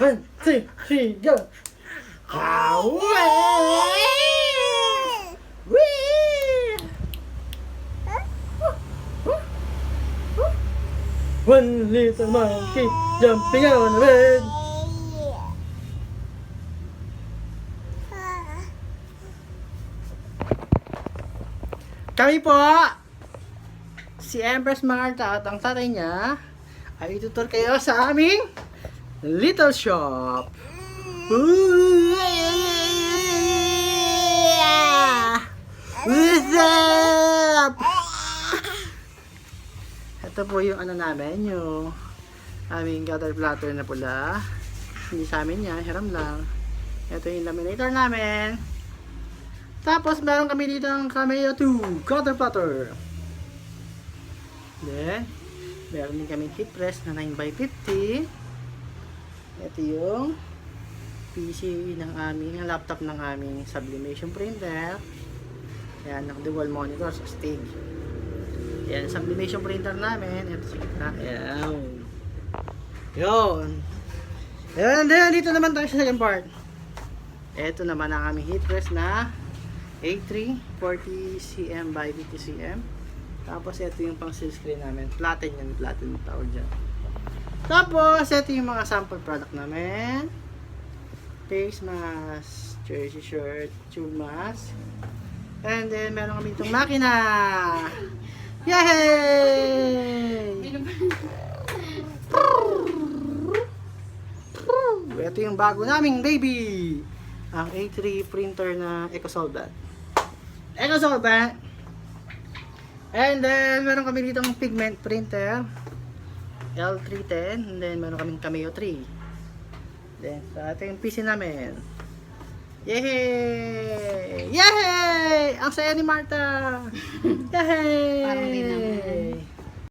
มันสิสี่เยอะขาวเว้ยวิวันนี้สมัยกี่จำเปียนเวนกามิปอ si Empress Marta at ang tatay niya ay itutur kayo sa aming little shop. What's up? Ito po yung ano namin, yung aming gutter platter na pula. Hindi sa amin yan, hiram lang. Ito yung laminator namin. Tapos meron kami dito ng Cameo 2 gutter platter. Then, meron din kami heat press na 9x50. Ito yung PC ng aming, laptop ng aming sublimation printer. Ayan, naka-dual monitor sa stage. Ayan, sublimation printer namin. Ito sa gitna. Ayan. Yun. And then, dito naman tayo sa second part. Ito naman ang aming heat press na A3 40 cm by 50 cm. Tapos ito yung pang screen namin. Platen yan, platen yung tawag dyan. Tapos ito yung mga sample product namin. Face mask, jersey shirt, tube mask. And then meron kami itong makina. Yay! Ito yung bago naming baby. Ang A3 printer na EcoSolvent. EcoSolvent. And then, meron kami dito ng pigment printer. L310. And then, meron kaming Cameo 3. Then, sa yung PC namin. Yay! Yay! Ang saya ni Marta! Yay! Parang di naman.